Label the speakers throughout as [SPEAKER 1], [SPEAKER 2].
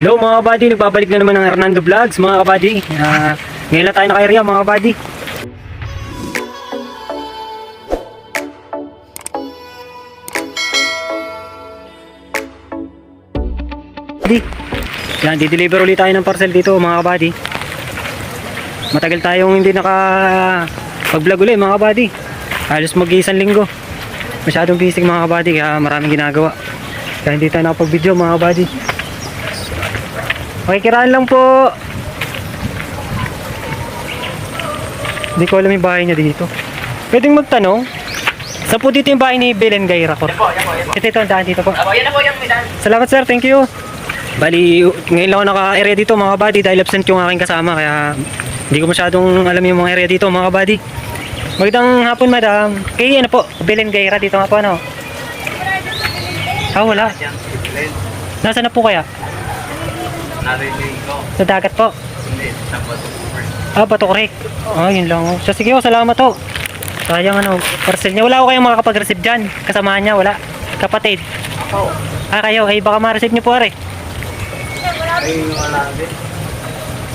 [SPEAKER 1] Hello mga kabady, nagbabalik na naman ng Hernando Vlogs mga kabady. Ah, ngayon na tayo naka-area mga kabady. Yan, di-deliver ulit tayo ng parcel dito mga kabady. Matagal tayong hindi naka pag-vlog ulit mga kabady. Halos mag-isang linggo. Masyadong busy mga kabady kaya maraming ginagawa. Kaya hindi tayo nakapag-video mga kabady. Makikiraan lang po. Hindi ko alam yung bahay niya dito. Pwedeng magtanong. Saan po dito yung bahay ni Belen Gaira ko?
[SPEAKER 2] Yan po, yan po, yan po.
[SPEAKER 1] Ito, ito, ang daan dito po.
[SPEAKER 2] Apo, yan na po, yan po, yan.
[SPEAKER 1] Salamat sir, thank you. Bali, ngayon lang ako naka-area dito mga buddy dahil absent yung aking kasama kaya hindi ko masyadong alam yung mga area dito mga buddy. Magandang hapon madam. Kay ano po, Belen Gaira dito nga po ano? Ah, wala. Nasaan na po kaya?
[SPEAKER 2] Narinig ko.
[SPEAKER 1] Sa dagat po.
[SPEAKER 2] Hindi,
[SPEAKER 1] Ah, Bato Creek. Ah, yun lang. oh. So, sige oh, salamat oh. Sayang ano, parcel niya. Wala ko kayong makakapag-receive dyan. Kasamahan niya, wala. Kapatid.
[SPEAKER 2] Ako.
[SPEAKER 1] Ah, kayo. Ay, baka ma-receive niyo po, are.
[SPEAKER 2] Ay, wala din.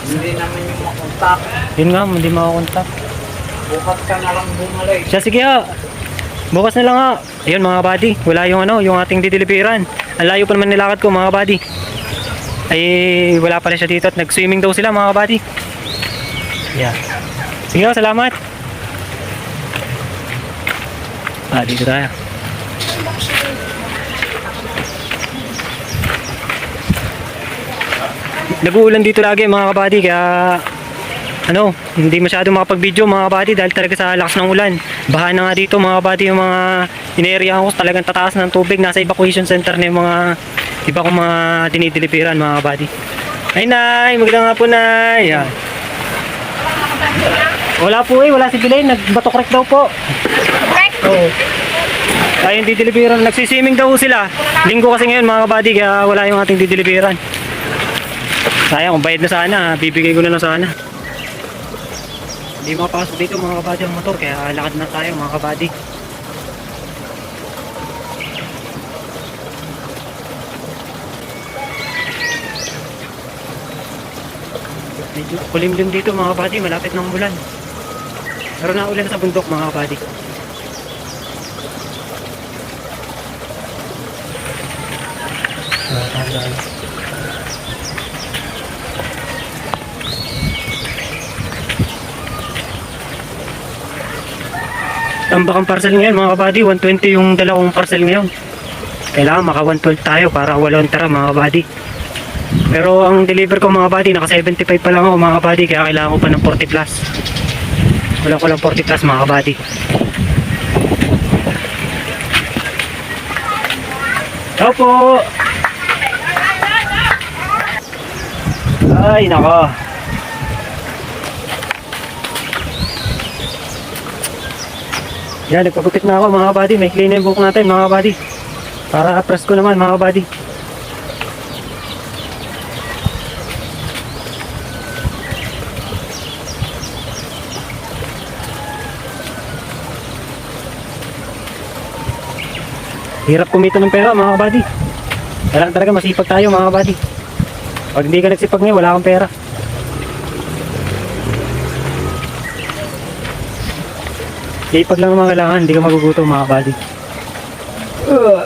[SPEAKER 2] Hindi naman yung makontak.
[SPEAKER 1] Yun nga, hindi makakontak.
[SPEAKER 2] Bukas ka na lang bumalik.
[SPEAKER 1] Siya, sige ha. Bukas na lang ha. Ayun mga buddy, wala yung ano, yung ating dideliveran. Ang layo pa naman nilakad ko mga buddy. Ay, wala pala siya dito at nag-swimming daw sila mga buddy. Yeah. Sige salamat. Ah, dito tayo. Nag-uulan dito lagi mga kabady kaya ano, hindi masyado makapag-video mga kabady dahil talaga sa lakas ng ulan. Baha na nga dito mga kabady yung mga inerya ko talagang tataas ng tubig. Nasa evacuation center na yung mga iba kong mga dinideliveran mga kabady. Ay nay, magandang hapon nay. Yan. Wala po eh, wala si Bilain. Nagbato crack daw po. Oo. Tayo yung dideliveran. Nagsisimming daw sila. Linggo kasi ngayon mga kabady kaya wala yung ating dideliveran. Sayang, kung bayad na sana, bibigay ko na lang sana. Hindi makapasok dito mga kabady ang motor, kaya lakad na tayo mga kabady. Medyo kulimlim dito mga kabady, malapit ng bulan. Pero naulan sa bundok mga tama. Tambak ang parcel ngayon mga kabady, 120 yung dalawang parcel ngayon. Kailangan maka 112 tayo para walang tara mga kabady. Pero ang deliver ko mga kabady, naka 75 pa lang ako mga kabady, kaya kailangan ko pa ng 40 plus. Wala ko lang 40 plus mga kabady. Ciao! Ay, nako. Yan, nagpagutit na ako mga buddy. May clean yung buhok natin mga buddy. Para press ko naman mga buddy. Hirap kumita ng pera mga buddy. Kailangan talaga masipag tayo mga buddy. Pag hindi ka nagsipag ngayon, wala kang pera. Sipag lang naman kailangan, hindi ka magugutom mga buddy. Uh.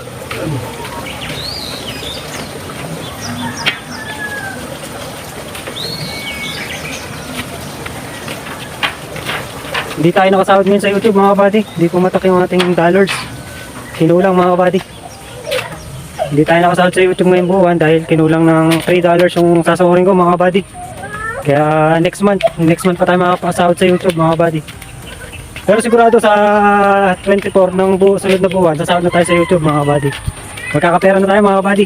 [SPEAKER 1] Hindi tayo nakasahod ngayon sa YouTube mga buddy. Hindi pumatak yung ating dollars. Kinulang mga buddy. Hindi tayo nakasahod sa YouTube ngayong buwan dahil kinulang ng 3 dollars yung sasahurin ko mga buddy. Kaya next month, next month pa tayo makapasahod sa YouTube mga buddy. Pero sigurado sa 24 ng bu sunod na buwan, sasahod na tayo sa YouTube mga buddy. Magkakapera na tayo mga buddy.